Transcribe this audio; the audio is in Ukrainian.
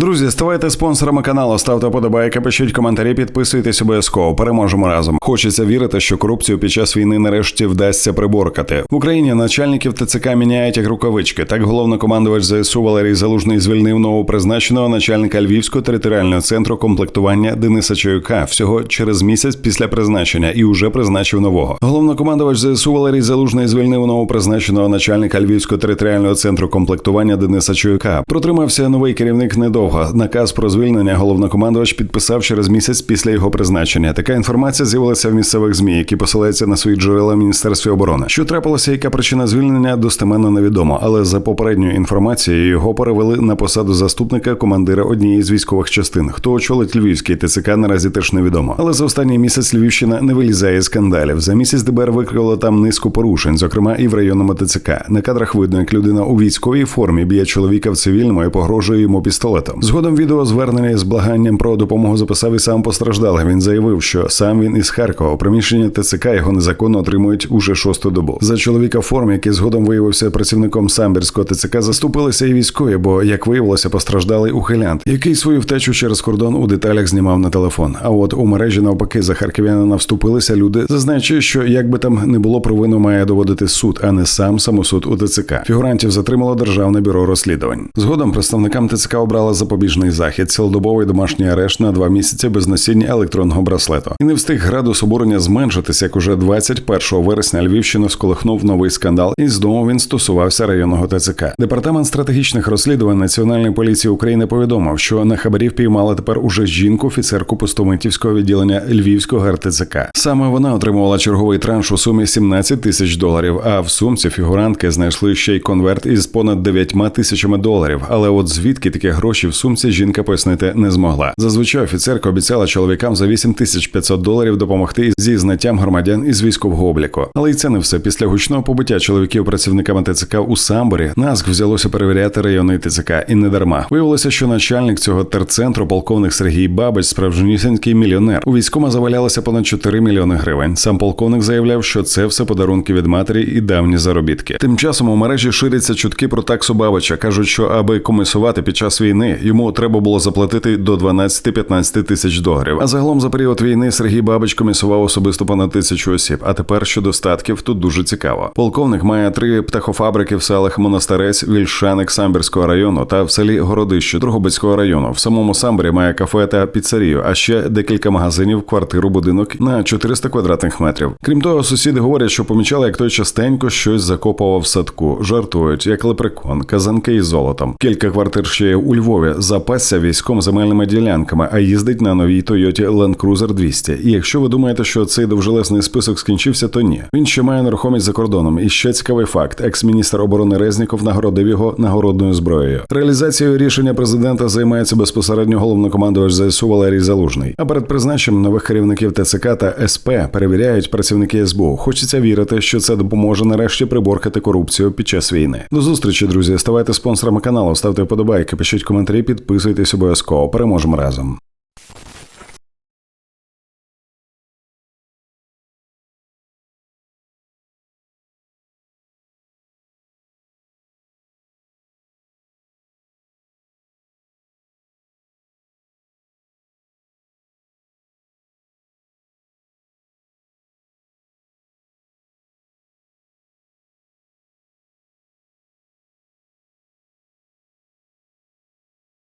Друзі, ставайте спонсорами каналу, ставте подобайки, пишіть коментарі, підписуйтесь обов'язково. Переможемо разом. Хочеться вірити, що корупцію під час війни нарешті вдасться приборкати. В Україні начальників ТЦК міняють як рукавички. Так головнокомандувач ЗСУ Валерій Залужний звільнив новопризначеного начальника Львівського територіального центру комплектування Дениса Чаюка всього через місяць після призначення і уже призначив нового. Головнокомандувач ЗСУ Валерій Залужний звільнив новопризначеного начальника Львівського територіального центру комплектування Дениса Чаюка. Протримався новий керівник недовго. Наказ про звільнення головнокомандувач підписав через місяць після його призначення. Така інформація з'явилася в місцевих змі, які посилаються на свої джерела в міністерстві оборони. Що трапилося, яка причина звільнення достеменно невідомо, але за попередньою інформацією його перевели на посаду заступника командира однієї з військових частин. Хто очолить львівський ТЦК, наразі теж невідомо. Але за останній місяць Львівщина не вилізає з скандалів. За місяць ДБР викрило там низку порушень, зокрема і в районному ТЦК. На кадрах видно, як людина у військовій формі б'є чоловіка в цивільному і погрожує йому пістолетом. Згодом відео звернення з благанням про допомогу записав і сам постраждалий. Він заявив, що сам він із Харкова. У приміщенні ТЦК його незаконно отримують уже шосту добу. За чоловіка в формі, який згодом виявився працівником самбірського ТЦК, заступилися і військові, бо як виявилося, постраждалий ухилянт, який свою втечу через кордон у деталях знімав на телефон. А от у мережі навпаки за харків'янина вступилися люди, зазначили, що як би там не було провину, має доводити суд, а не сам самосуд у ТЦК. Фігурантів затримало державне бюро розслідувань. Згодом представникам ТЦК обрала запобіжний захід, цілодобовий домашній арешт на два місяці без носіння електронного браслету. І не встиг градус обурення зменшитися, як уже 21 вересня Львівщину сколихнув новий скандал, і знову він стосувався районного ТЦК. Департамент стратегічних розслідувань Національної поліції України повідомив, що на хабарів піймали тепер уже жінку, офіцерку постоментівського відділення Львівського РТЦК. Саме вона отримувала черговий транш у сумі 17 тисяч доларів. А в сумці фігурантки знайшли ще й конверт із понад 9 тисячами доларів. Але от звідки такі гроші в сумці жінка пояснити не змогла. Зазвичай офіцерка обіцяла чоловікам за 8500 доларів допомогти зі знаттям громадян із військового обліку. Але й це не все. Після гучного побиття чоловіків працівниками ТЦК у Самборі НАСК взялося перевіряти районний ТЦК і не дарма. Виявилося, що начальник цього терцентру, полковник Сергій Бабич, справжнісінький мільйонер. У військома завалялося понад 4 мільйони гривень. Сам полковник заявляв, що це все подарунки від матері і давні заробітки. Тим часом у мережі ширяться чутки про таксу Бабича. кажуть, що аби комісувати під час війни йому треба було заплатити до 12-15 тисяч доларів. А загалом за період війни Сергій Бабич комісував особисто понад тисячу осіб. А тепер щодо статків тут дуже цікаво. Полковник має три птахофабрики в селах Монастирець, Вільшаник Самбірського району та в селі Городище Другобицького району. В самому Самбірі має кафе та піцерію, а ще декілька магазинів, квартиру, будинок на 400 квадратних метрів. Крім того, сусіди говорять, що помічали, як той частенько щось закопував в садку. Жартують, як лепрекон, казанки із золотом. Кілька квартир ще є у Львові. Запасся військом земельними ділянками, а їздить на новій Тойоті Land Cruiser 200. І якщо ви думаєте, що цей довжелесний список скінчився, то ні. Він ще має нерухомість за кордоном. І ще цікавий факт: екс-міністр оборони Резніков нагородив його нагородною зброєю. Реалізацією рішення президента займається безпосередньо головнокомандувач ЗСУ Валерій Залужний. А перед призначенням нових керівників ТЦК та СП перевіряють працівники СБУ. Хочеться вірити, що це допоможе нарешті приборкати корупцію під час війни. До зустрічі, друзі. Ставайте спонсорами каналу, ставте вподобайки, пишіть коментарі, підписуйтесь обов'язково. Переможемо разом.